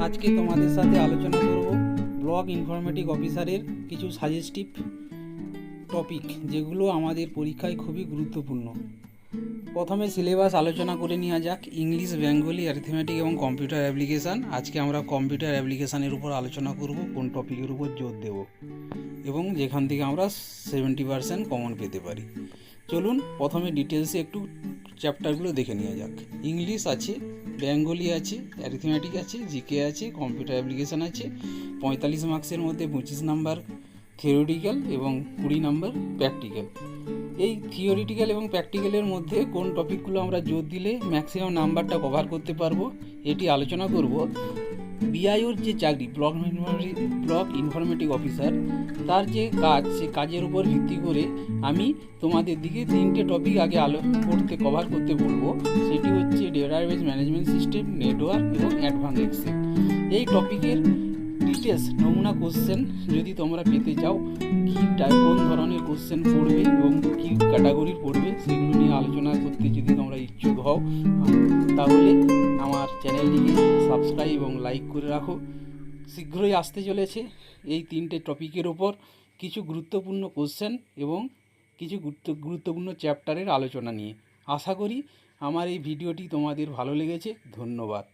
আজকে তোমাদের সাথে আলোচনা করব ব্লক ইনফরমেটিক অফিসারের কিছু সাজেস্টিভ টপিক, যেগুলো আমাদের পরীক্ষায় খুবই গুরুত্বপূর্ণ। প্রথমে সিলেবাস আলোচনা করে নেওয়া যাক। ইংলিশ, বেঙ্গলি অ্যারিথমেটিক এবং কম্পিউটার অ্যাপ্লিকেশান আজকে আমরা কম্পিউটার অ্যাপ্লিকেশানের উপর আলোচনা করব, কোন টপিকের উপর জোর দেব। এবং যেখান থেকে আমরা সেভেন্টি পার্সেন্ট কমন পেতে পারি। চলুন, প্রথমে ডিটেলসে একটু চ্যাপ্টারগুলো দেখে নেওয়া যাক। ইংলিশ আছে বেঙ্গলি আছে অ্যারিথমেটিক আছে জিকে আছে কম্পিউটার অ্যাপ্লিকেশান আছে, পঁয়তাল্লিশ মার্কসের মধ্যে পঁচিশ নাম্বার থিওরিটিক্যাল এবং কুড়ি নাম্বার প্র্যাকটিক্যাল এই থিওরিটিক্যাল এবং প্র্যাকটিক্যালের মধ্যে কোন টপিকগুলো আমরা জোর দিলে ম্যাক্সিমাম নাম্বারটা কভার করতে পারব, এটি আলোচনা করব। বিআইওর যে চাকরি, ব্লক ব্লক ইনফরমেটিক অফিসার, তার যে কাজ, সে কাজের উপর ভিত্তি করে আমি তোমাদের দিকে তিনটে টপিক আগে আলো, করতে কভার করতে বলব। সেটি হচ্ছে ডেটাবেস ম্যানেজমেন্ট সিস্টেম নেটওয়ার্ক এবং অ্যাডভান্স এক্সেল এই টপিকের ডিটেলস নমুনা কোশ্চেন যদি তোমরা পেতে চাও, কী কোন ধরনের কোশ্চেন পড়বে এবং কী ক্যাটাগরির পড়বে, সেগুলো নিয়ে আলোচনা করতে যদি তোমরা ইচ্ছুক হও, তাহলে আমার চ্যানেলটিকে সাবস্ক্রাইব এবং লাইক করে রাখো। শীঘ্রই আসতে চলেছে এই তিনটে টপিকের ওপর কিছু গুরুত্বপূর্ণ কোশ্চেন এবং কিছু গুরুত্ব, গুরুত্বপূর্ণ চ্যাপ্টারের আলোচনা নিয়ে। আশা করি আমার এই ভিডিওটি তোমাদের ভালো লেগেছে। ধন্যবাদ।